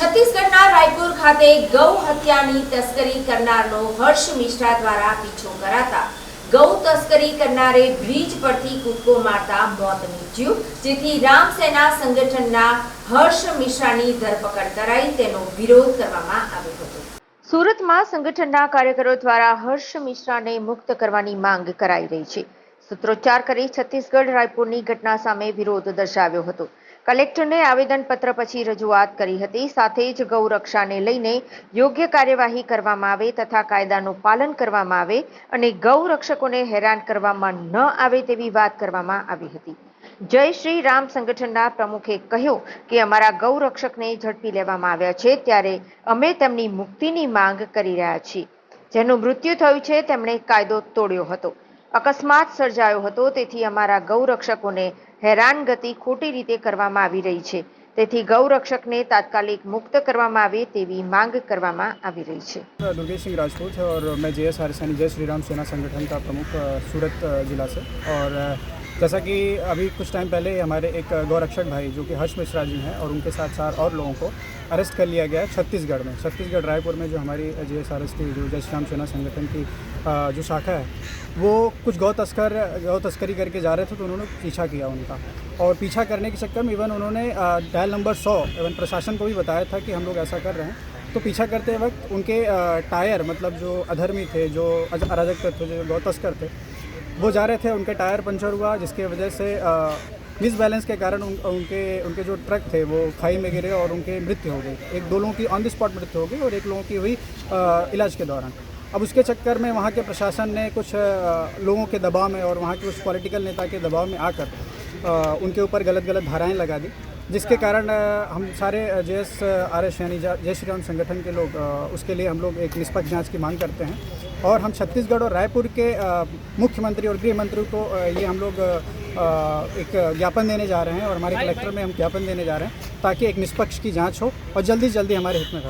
છત્તીસગઢના રાયપુર ખાતે ગૌ હત્યાની તસ્કરી કરનારનો હર્ષ મિશ્રા દ્વારા પીછો કરાતા. ગૌ તસ્કરી કરનારે બ્રિજ પરથી કૂદકો મારતા મોત નીપજ્યું, જેથી રામસેના સંગઠનના હર્ષ મિશ્રાની ધરપકડ કરાઈ તેનો વિરોધ કરવામાં આવ્યો હતો. સુરતમાં સંગઠનના કાર્યકરો દ્વારા હર્ષ મિશ્રાને મુક્ત કરવાની માંગ કરાઈ રહી છે. સૂત્રોચ્ચાર કરી છત્તીસગઢ રાયપુરની ઘટના સામે વિરોધ દર્શાવ્યો હતો. કલેક્ટરને આવેદનપત્ર પછી રજૂઆત કરી હતી. સાથે જ ગૌરક્ષાને લઈને યોગ્ય કાર્યવાહી કરવામાં આવે તથા કાયદાનું પાલન કરવામાં આવે અને ગૌરક્ષકોને હેરાન કરવામાં ન આવે તેવી વાત કરવામાં આવી હતી. જય શ્રી રામ સંગઠનના પ્રમુખે કહ્યું કે અમારા ગૌરક્ષકને ઝડપી લેવામાં આવ્યા છે ત્યારે અમે તેમની મુક્તિની માંગ કરી રહ્યા છીએ. જેનું મૃત્યુ થયું છે, તેમણે કાયદો તોડ્યો હતો. અકસ્માત સર્જાયો હતો તેથી અમારા ગૌરક્ષકોને હેરાનગતિ ખોટી રીતે કરવામાં આવી રહી છે તેથી ગૌરક્ષકને તાત્કાલિક મુક્ત કરવામાં આવે તેવી માંગ કરવામાં આવી રહી છે मैं दुर्गेश सिंह राजपूत है और मैं जे एस आर सैनी जय श्री राम सेना संगठन का प्रमुख अ, सूरत अ, जिला से और अ, जैसा कि अभी कुछ टाइम पहले हमारे एक गौरक्षक भाई जो कि हर्ष मिश्रा जी हैं और उनके साथ चार और लोगों को अरेस्ट कर लिया गया है छत्तीसगढ़ में। छत्तीसगढ़, रायपुर में जो हमारी जे एस आर एस की जो जय श्री राम सेना संगठन की जो शाखा है, वो कुछ गौ तस्कर, गौ तस्करी करके जा रहे थे तो उन्होंने पीछा किया उनका। और पीछा करने के चक्कर में इवन उन्होंने डायल नंबर सौ इवन प्रशासन को भी बताया था कि हम लोग ऐसा कर रहे हैं। तो पीछा करते वक्त उनके टायर मतलब जो अधर्मी थे, जो अराजक थे, जो गौ तस्कर थे वो जा रहे थे उनके टायर पंचर हुआ जिसके वजह से मिस बैलेंस के कारण उन, उनके उनके जो ट्रक थे वो खाई में गिरे और उनके मृत्यु हो गई एक दो लोगों की ऑन द स्पॉट मृत्यु हो गई और एक लोगों की हुई इलाज के दौरान। अब उसके चक्कर में वहाँ के प्रशासन ने कुछ लोगों के दबाव में और वहाँ के उस पॉलिटिकल नेता के दबाव में आकर उनके ऊपर गलत गलत धाराएँ लगा दी जिसके कारण हम सारे जे एस आर एस यानी जय श्री राम संगठन के लोग उसके लिए हम लोग एक निष्पक्ष जाँच की मांग करते हैं। और हम छत्तीसगढ़ और रायपुर के मुख्यमंत्री और गृह मंत्री को ये हम लोग एक ज्ञापन देने जा रहे हैं और हमारे कलेक्टर में हम ज्ञापन देने जा रहे हैं ताकि एक निष्पक्ष की जाँच हो और जल्दी जल्दी हमारे हित में